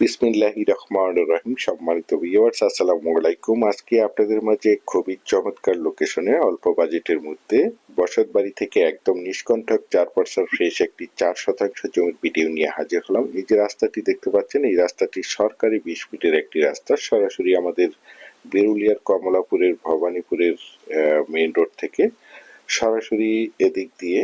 বিসমিল্লাহি রহমান রহিম সম্মানিত ভিউয়ার্স আসসালামু আলাইকুম। আজকে আপনাদের মাঝে খুবই চমৎকার লোকেশনে অল্প বাজেটের মধ্যে বসত বাড়ি থেকে একদম নিষ্কণ্ঠক চার পার্সেন্ট ফ্রেশ একটি চার শতাংশ জমির ভিডিও নিয়ে হাজির হলাম। এই যে রাস্তাটি দেখতে পাচ্ছেন, এই রাস্তাটি সরকারি বিশ ফিটের একটি রাস্তা। সরাসরি আমাদের বেরুলিয়ার কমলাপুরের, ভবানীপুরের মেইন রোড থেকে সরাসরি এদিক দিয়ে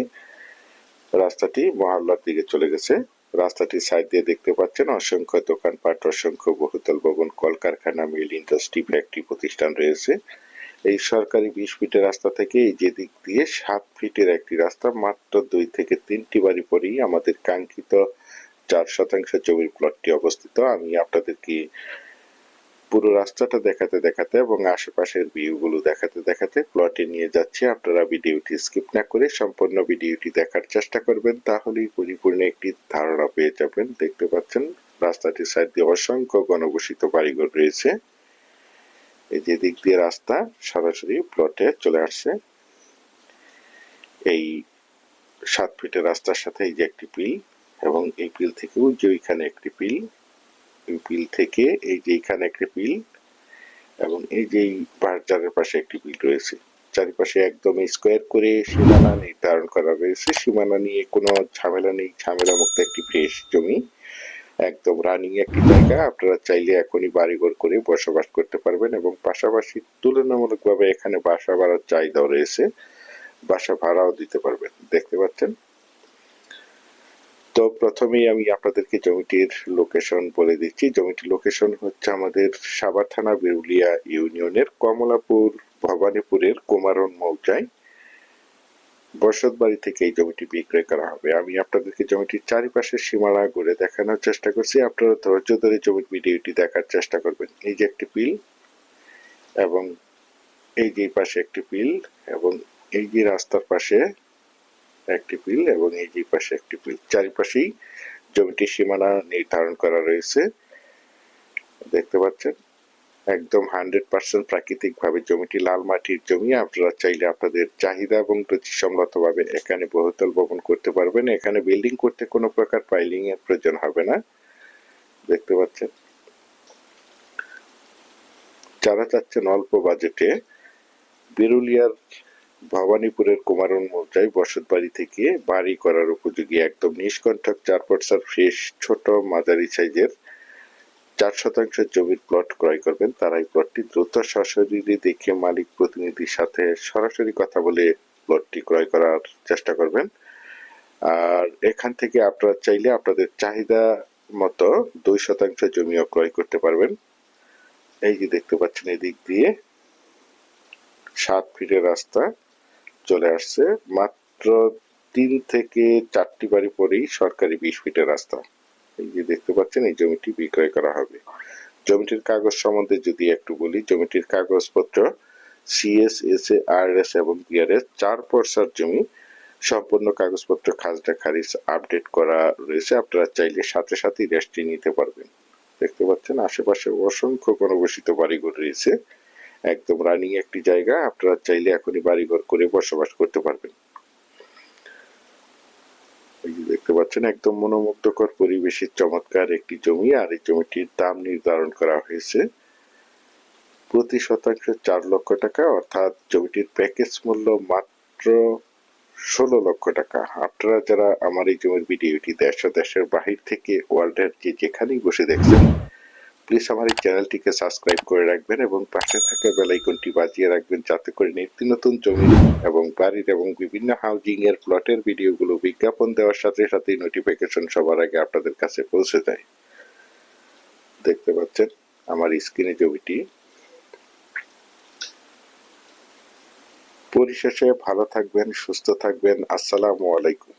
রাস্তাটি মহল্লার দিকে চলে গেছে। রাস্তাটির সাইড দিয়ে দেখতে পাচ্ছেন অসংখ্য দোকানপাট, অসংখ্য বহুতল ভবন, কলকারখানা, মিল ইন্ডাস্ট্রি, ফ্যাক্টরি প্রতিষ্ঠান রয়েছে। এই সরকারি বিশ ফিটের রাস্তা থেকে এই যে দিক দিয়ে সাত ফিটের একটি রাস্তা, মাত্র দুই থেকে তিনটি বাড়ি পরেই আমাদের কাঙ্ক্ষিত চার শতাংশ জমির প্লটটি অবস্থিত। আমি আপনাদেরকে পুরো রাস্তাটা দেখাতে দেখাতে এবং আশেপাশের ভিউগুলো দেখাতে দেখাতে প্লটে নিয়ে যাচ্ছি। আপনারা ভিডিওটি স্কিপ না করে সম্পূর্ণ ভিডিওটি দেখার চেষ্টা করবেন, তাহলেই পরিপূর্ণ একটি ধারণা পেয়ে যাবেন। দেখতে পাচ্ছেন, রাস্তাটির সাইড দিয়ে অসংখ্য গণবসিত বাড়িঘর রয়েছে। এই যে দিক দিয়ে রাস্তা সরাসরি প্লটে চলে আসছে। এই সাত ফিটের রাস্তার সাথে এই যে একটি পিল এবং এই পিল থেকেও যে ওইখানে একটি পিল। পিল থেকে এই যে এখানে একটি পিল এবং এই যে বাজারের পাশে একটি পিল রয়েছে। চারিপাশে একদম স্কোয়ার করে সীমানা নির্ধারণ করা রয়েছে সীমানা নিয়ে কোনো ঝামেলা নেই ঝামেলা মুক্ত একটি ফ্রেশ জমি। একদম রানিং একটি জায়গা। আপনারা চাইলে এখনই বাড়িঘর করে বসবাস করতে পারবেন এবং পাশাপাশি তুলনামূলকভাবে এখানে বাসা ভাড়ার চাহিদাও রয়েছে। বাসা ভাড়াও দিতে পারবেন। দেখতে পাচ্ছেন? তো প্রথমেই আমি আপনাদেরকে জমিটির লোকেশন বলে দিচ্ছি। জমিটির লোকেশন হচ্ছে আমাদের সাভার থানা বেরুলিয়া ইউনিয়নের কমলাপুর ভবানীপুরের কুমারন মৌজায়। বসত বাড়ি থেকে এই জমিটি বিক্রয় করা হবে। আমি আপনাদেরকে জমিটির চারিপাশের সীমানা ঘুরে দেখানোর চেষ্টা করছি। আপনারা ধৈর্য ধরে জমির ভিডিওটি দেখার চেষ্টা করবেন। এই যে একটি পিল এবং এই যে পাশে একটি পিল এবং এই যে রাস্তার পাশে একটি পিল এবং এই যে পাশে একটি পিল চারিপাশেই জমিটির সীমানা নির্ধারণ করা রয়েছে। দেখতে পাচ্ছেন? একদম হান্ড্রেড পার্সেন্ট প্রাকৃতিক ভাবে জমিটি লাল মাটির জমি। আপনারা চাইলে আপনাদের চাহিদা এবং রুচিসম্মত ভাবে এখানে বহুতল ভবন করতে পারবেন। এখানে বিল্ডিং করতে কোনো প্রকার পাইলিং এর প্রয়োজন হবে না। দেখতে পাচ্ছেন? যারা চাচ্ছেন অল্প বাজেটে, বিরুলিয়ার ভবানীপুরের কুমারন মৌজায় বসত বাড়ি থেকে বাড়ি করার উপযোগী একদম নিষ্কণ্ঠক চার পটসার ফ্রেশ ছোট মাঝারি সাইজের চার শতাংশ জমির প্লট ক্রয় করবেন। তারা এই প্লটটি দ্রুত সশরীরে দেখে মালিক প্রতিনিধির সাথে সরাসরি কথা বলে প্লটটি ক্রয় করার চেষ্টা করবেন। আর এখান থেকে আপনারা চাইলে আপনাদের চাহিদা মতো দুই শতাংশ জমিও ক্রয় করতে পারবেন। এই যে দেখতে পাচ্ছেন এদিক দিয়ে সাত ফিটের রাস্তা। চলে আসছে। মাত্র তিন থেকে চারটি বাড়ি পরেই সরকারি বিশ ফিটের রাস্তা। এই যে দেখতে পাচ্ছেন, এই জমিটি বিক্রয় করা হবে। জমিটির কাগজ সম্বন্ধে যদি একটু বলি, জমিটির কাগজপত্র CS S A R S এবং বিআরএস চার পর্সার জমি। সম্পূর্ণ কাগজপত্র খাজনা খারিজ আপডেট করা রয়েছে। আপনারা চাইলে সাথে সাথেই রেস্টটি নিতে পারবেন। দেখতে পাচ্ছেন, আশেপাশে অসংখ্য গণবসিত বাড়িঘর রয়েছে। একদম রানিং একটি জায়গা, আপনারা চাইলে এখনই বাড়িঘর করে বসবাস করতে পারবেন। দেখতে পাচ্ছেন, একদম মনোমুগ্ধকর পরিবেশের চমৎকার একটি জমি, আর এই জমিটির দাম নির্ধারণ করা হয়েছে প্রতি শতাংশ চার লক্ষ টাকা, অর্থাৎ জমিটির প্যাকেজ মূল্য মাত্র ষোলো লক্ষ টাকা। আপনারা যারা আমার এই জমির ভিডিওটি দেশ দেশের বাহির থেকে ওয়ার্ল্ডের যে যেখানেই বসে দেখছেন প্লিজ আমার এই চ্যানেলটিকে সাবস্ক্রাইব করে রাখবেন এবং পাশে থাকা বেলাইকনটি বাজিয়ে রাখবেন যাতে করে নিত্য নতুন জমি এবং বাড়ির এবং বিভিন্ন হাউজিং এর প্লটের ভিডিওগুলো বিজ্ঞাপন দেওয়ার সাথে সাথে নোটিফিকেশন সবার আগে আপনাদের কাছে পৌঁছে যায়। দেখতে পাচ্ছেন আমার স্ক্রিনে জমিটি। পরিশেষে ভালো থাকবেন, সুস্থ থাকবেন। আসসালামু আলাইকুম।